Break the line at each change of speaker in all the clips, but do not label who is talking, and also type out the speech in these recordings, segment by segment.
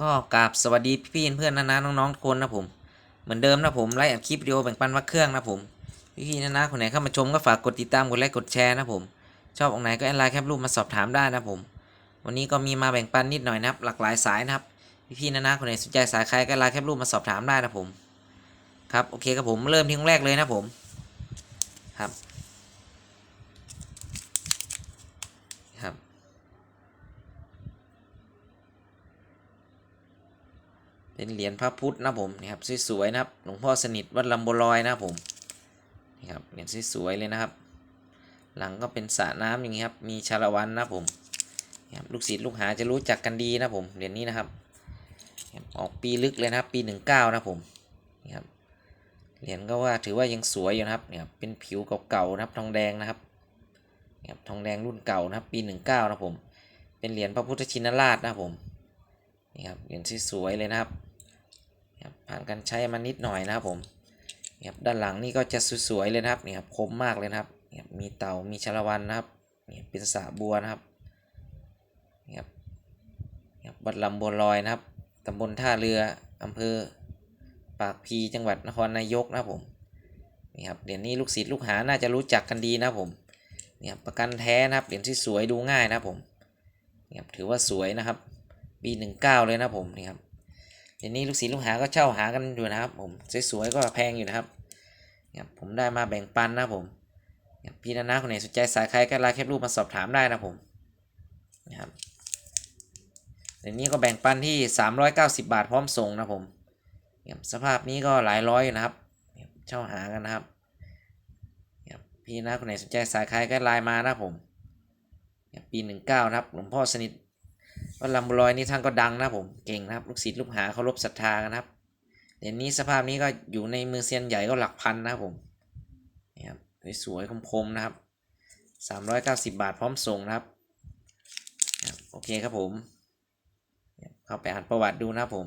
ก็กราบสวัสดีพี่ๆเพื่อนๆนะๆน้องๆทุกคนนะผมเหมือนเดิมนะผมไลฟ์อัดคลิปวิดีโอแบ่งปันวักเครื่องนะผมพี่ๆนะๆคนไหนเข้ามาชมก็ฝากกดติดตามกดไลค์กดแชร์นะผม ชอบองไหนก็แอดไลน์แคปรูปมาสอบถามได้นะผม วันนี้ก็มีมาแบ่งปันนิดหน่อยนะครับหลากหลายสายนะครับพี่ๆนะๆคนไหนสนใจสายใครก็ไลน์แคปรูปมาสอบถามได้นะผมครับโอเคครับผมเริ่มที่องแรกเลยนะผมครับ เป็นเหรียญพระพุทธนะผมนี่ครับสวยๆนะครับหลวงพ่อสนิทวัดลำบัวลอยนะครับผมนี่ครับเหรียญสวยๆเลยนะครับ หลังก็เป็นสระน้ำอย่างนี้ครับมีชาละวันนะผมนี่ครับลูกศิษย์ลูกหาจะรู้จักกันดีนะผมเหรียญนี้นะครับ ออกปีลึกเลยนะครับปีหนึ่งเก้านะผมนี่ครับเหรียญก็ว่าถือว่ายังสวยอยู่นะครับเนี่ยครับเป็นผิวเก่าๆนะครับทองแดงนะครับนี่ครับทองแดงรุ่นเก่านะครับปีหนึ่งเก้านะผม เป็นเหรียญพระพุทธชินราชนะผมนี่ครับเหรียญสวยๆเลยนะครับ ครับผ่านการใช้มานิดหน่อยนะครับผมนี่ครับด้านหลังนี่ก็จะสวยๆเลยนะครับนี่ครับคมมากเลยนะครับนี่ครับมีเต่ามีชลวันนะครับนี่เป็นสระบัวนะครับนี่ครับนี่ครับวัดลำบัวลอยนะครับตำบลท่าเรืออำเภอปากพีจังหวัดนครนายกนะครับผมนี่ครับเหรียญนี้ลูกศิษย์ลูกหาน่าจะรู้จักกันดีนะครับผมนี่ครับประกันแท้นะครับเหรียญที่สวยดูง่ายนะครับผมนี่ครับถือว่าสวยนะครับปีหนึ่งเก้าเลยนะครับผมนี่ครับ เดี๋ยวนี้ลูกศิษย์ลูกหาก็เช่าหากันอยู่นะครับ ผมสวยๆก็แพงอยู่นะครับเนี่ยผมได้มาแบ่งปันนะครับผมพี่นานาคนไหนสนใจสายใครก็ไลน์แคปรูปมาสอบถามได้นะผมนะครับเดี๋ยวนี้ก็แบ่งปันที่ 390 บาทพร้อมส่งนะผมสภาพนี้ก็หลายร้อยนะครับ เช่าหากันนะครับ พี่นานาคนไหนสนใจสายใครก็ไลน์มานะครับผมเนี่ยปี 19 นะครับหลวงพ่อสนิท วัดลำบุรอยนี่ท่านก็ดังนะผมเก่งนะครับ ลูกศิษย์ลูกหาเคารพศรัทธากันครับเดี๋ยวนี้สภาพนี้ก็อยู่ในมือเซียนใหญ่ก็หลักพันนะครับผมนี่ครับสวยๆคมๆนะครับสามร้อยเก้าสิบบาทพร้อมส่งนะครับโอเคครับผม เข้าไปอ่านประวัติดูนะครับผม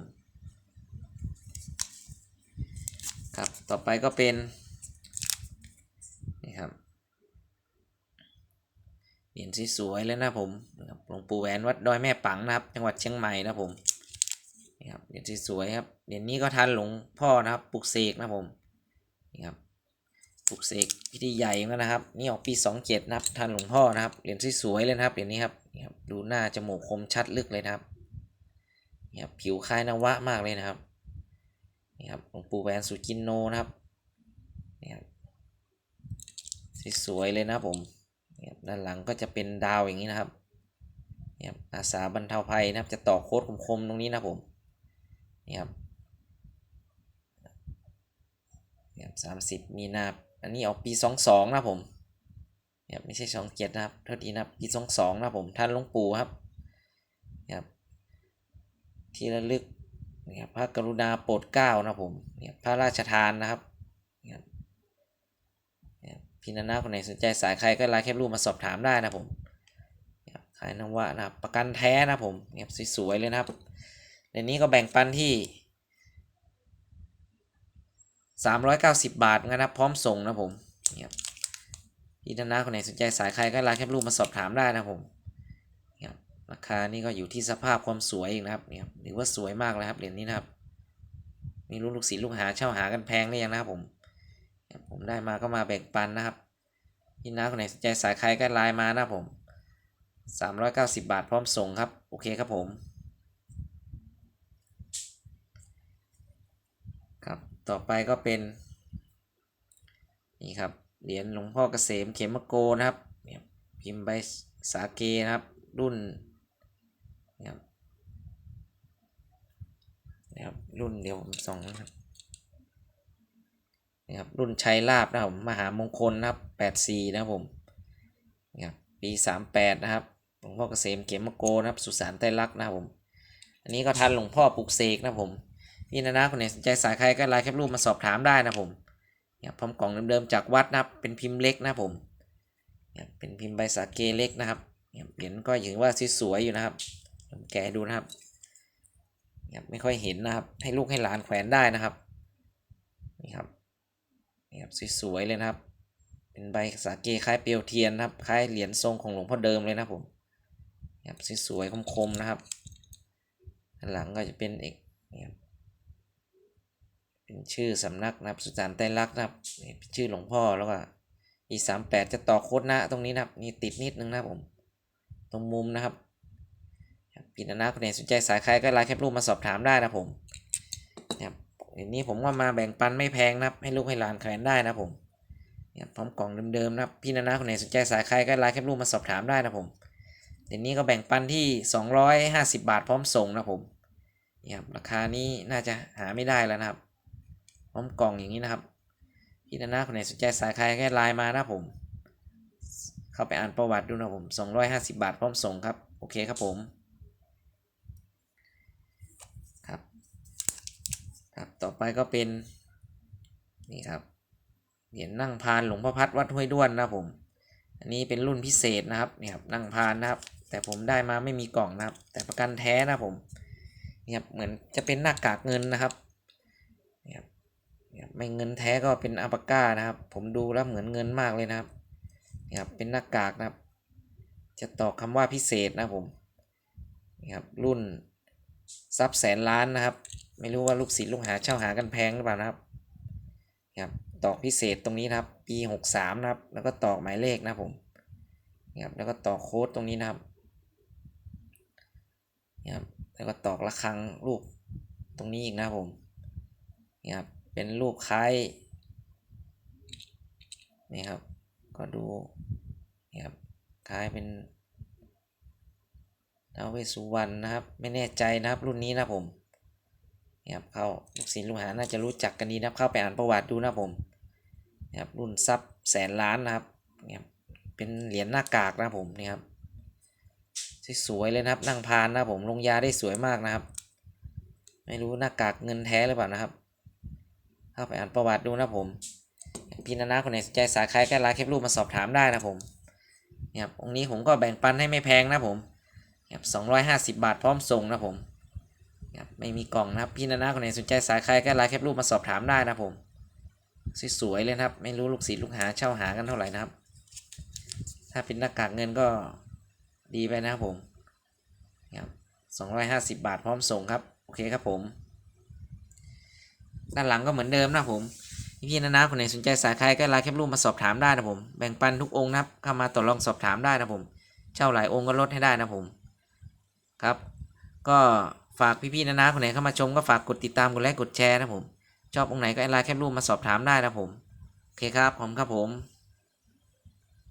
ครับต่อไปก็เป็นครับ เหรียญสวยๆเลยนะผมหลวงปู่แหวนวัดดอยแม่ปังนะครับ จังหวัดเชียงใหม่นะผมนี่ครับเหรียญสวยๆครับเหรียญนี้ก็ทันหลวงพ่อนะครับปลุกเสกนะผมนี่ครับปลุกเสกพิธีใหญ่เหมือนกันนะครับ นี่ออกปีสองเจ็ดนะครับทันหลวงพ่อนะครับเหรียญสวยๆเลยนะครับเหรียญนี้ครับนี่ครับดูหน้าจมูกคมชัดลึกเลยนะครับนี่ครับผิวคล้ายนวะมากเลยนะครับนี่ครับหลวงปู่แหวนสุจินโนนะครับนี่ครับสวยๆเลยนะครับผม ด้านหลังก็จะเป็นดาวอย่างนี้นะครับเนี่ยอาสาบรรเทาภัยนะครับจะต่อโค้ดคมๆตรงนี้นะผมนี่ครับเนี่ยสามสิบมีนาอันนี้ออกปีสองสองนะผมเนี่ยไม่ใช่สองเจ็ดนะครับโทษทีนะครับปีสองสองนะผมท่านหลวงปู่ครับนี่ครับที่ระลึกเนี่ยพระกรุณาโปรดเกล้านะผมเนี่ยพระราชทานนะครับนี่ย พี่นานาคนไหนสนใจสายใครก็ไลน์แคปรูปมาสอบถามได้นะผมขายนวะนะครับประกันแท้นะผมเนี่ยสวยๆเลยนะครับในนี้ก็แบ่งปันที่ 390 บาทเหมือนกันนะครับพร้อมส่งนะผมเนี่ยพี่นานาคนไหนสนใจสายใครก็ไลน์แคปรูปมาสอบถามได้นะผมเนี่ยราคานี่ก็อยู่ที่สภาพความสวยอีกนะครับเนี่ยหรือว่าสวยมากเลยครับเหรียญนี้นะครับมีลูกลูกศิษย์ลูกหาเช่าหากันแพงได้ยังนะครับผม ผมได้มาก็มาแบ่งปันนะครับพี่น้าคนไหนสนใจสายใครก็ไลน์มานะผมสามร้อยเก้าสิบบาทพร้อมส่งครับ โอเคครับผมครับต่อไปก็เป็นนี่ครับเหรียญหลวงพ่อเกษมเขมโกนะครับพิมพ์ใบสาเกนะครับ รุ่นนี่ยครับเนี่ยครับรุ่นเดี๋ยวผมส่องนะครับ นะครับรุ่นชัยลาบนะครับผมมหามงคลนะครับแปดสี่นะครับผมนะครับปีสามแปดนะครับหลวงพ่อเกษมเขมโกนะครับสุสานไตรลักษณ์นะครับผมอันนี้ก็ทันหลวงพ่อปลุกเสกนะผมพี่นานาคนไหนสนใจสายใครก็ไลน์แคปรูปมาสอบถามได้นะผมเนี่ยพร้อมกล่องเดิมๆจากวัดนะครับเป็นพิมพ์เล็กนะผมเนี่ยเป็นพิมพ์ใบสาเกเล็กนะครับเนี่ยเหรียญก็ถือว่าสวยๆอยู่นะครับแกะดูนะครับเนี่ยไม่ค่อยเห็นนะครับให้ลูกให้หลานแขวนได้นะครับนี่ครับ นี่ครับสวยๆเลยนะครับ เป็นใบสาเกคล้ายเปลวเทียนนะครับ คล้ายเหรียญทรงของหลวงพ่อเดิมเลยนะผมนี่ครับสวยๆคมๆนะครับด้านหลังก็จะเป็นเอกนี่ครับเป็นชื่อสำนักนะครับ สุสานไตรลักษณ์นะครับนี่เป็นชื่อหลวงพ่อแล้วก็อีสามแปดจะต่อโคดหน้าตรงนี้นะครับนี่ติดนิดนึงนะผม ตรงมุมนะครับครับพี่นานาคนไหนสนใจสายใครก็ไลน์แคปรูปมาสอบถามได้นะผม นะครับอันนี้ผมก็มาแบ่งปันไม่แพงนะครับ ให้ลูกให้หลานแขวนได้นะผมเนี่ยพร้อมกล่องเดิมๆนะครับพี่นานาคนไหนสนใจสายใครก็ไลน์แคปรูปมาสอบถามได้นะผมเดี๋ยวนี้ก็แบ่งปันที่ 250 บาทพร้อมส่งนะผมนี่ครับราคานี้น่าจะหาไม่ได้แล้วนะครับ พร้อมกล่องอย่างนี้นะครับพี่นานาคนไหนสนใจสายใครก็ไลน์มานะผม เข้าไปอ่านประวัติดูนะผม 250 บาทพร้อมส่งครับ โอเคครับผม ครับ ครับ ต่อไปก็เป็น นี่ครับ เหรียญนั่งพานหลวงพ่อพัดวัดห้วยด้วนนะผม อันนี้เป็นรุ่นพิเศษนะครับนี่ครับนั่งพานนะครับ แต่ผมได้มาไม่มีกล่องนะครับ แต่ประกันแท้นะผมนี่ครับเหมือนจะเป็นหน้ากากเงินนะครับนี่ครับนี่ครับไม่เงินแท้ก็เป็นอัปก้านะครับ ผมดูแล้วเหมือนเงินมากเลยนะครับนี่ครับเป็นหน้ากากนะครับ จะตอกคำว่าพิเศษนะผมนี่ครับรุ่น ซับแสนล้านนะครับ ไม่รู้ว่าลูกศิษย์ลูกหาเช่าหากันแพงหรือเปล่านะครับนะครับตอกพิเศษตรงนี้นะครับ ปีหกสามนะครับ แล้วก็ตอกหมายเลขนะผมนี่ครับแล้วก็ตอกโค้ดตรงนี้นะครับนี่ครับแล้วก็ตอกระฆังรูปตรงนี้อีกนะผมนี่ครับเป็นรูปคล้ายนี่ครับก็ดูนี่ครับคล้ายเป็น ท้าวเวสุวรรณนะครับ ไม่แน่ใจนะครับรุ่นนี้นะผมนี่ครับเข้าลูกศิษย์ลูกหาน่าจะรู้จักกันดีนะครับเข้าไปอ่านประวัติดูนะผมนี่ครับรุ่นซับแสนล้านนะครับนี่ครับเป็นเหรียญหน้ากากนะผมนี่ครับสวยเลยนะครับนั่งพานนะผมลงยาได้สวยมากนะครับ ไม่รู้หน้ากากเงินแท้หรือเปล่านะครับเข้าไปอ่านประวัติดูนะผมพี่นานาคนไหนสนใจสายใครก็ไลน์แคปรูปมาสอบถามได้นะผมเนี่ยครับองนี้ผมก็แบ่งปันให้ไม่แพงนะผม เนี่ยสองร้อยห้าสิบบาทพร้อมส่งนะผมเนี่ยไม่มีกล่องนะครับพี่นานาคนไหนสนใจสายใครก็ไลน์แคปรูปมาสอบถามได้นะผมสวยๆเลยครับ ไม่รู้ลูกศิษย์ลูกหาเช่าหากันเท่าไหร่นะครับ ถ้าเป็นหน้ากากเงินก็ดีไปนะครับผมเนี่ยสองร้อยห้าสิบบาทพร้อมส่งครับโอเคครับผม ด้านหลังก็เหมือนเดิมนะผมพี่นะนะคนไหนสนใจสายใครก็ไลน์แคปรูปมาสอบถามได้นะผมแบ่งปันทุกองค์นะครับเข้ามาต่อรองสอบถามได้นะผม เช่าหลายองค์ก็ลดให้ได้นะผม ครับ ก็ฝากพี่ๆนะนะคนไหนเข้ามาชมก็ฝากกดติดตามกดไลค์กดแชร์นะผม ชอบองค์ไหนก็ไลน์แคปรูปมาสอบถามได้นะผม โอเคครับผมครับผม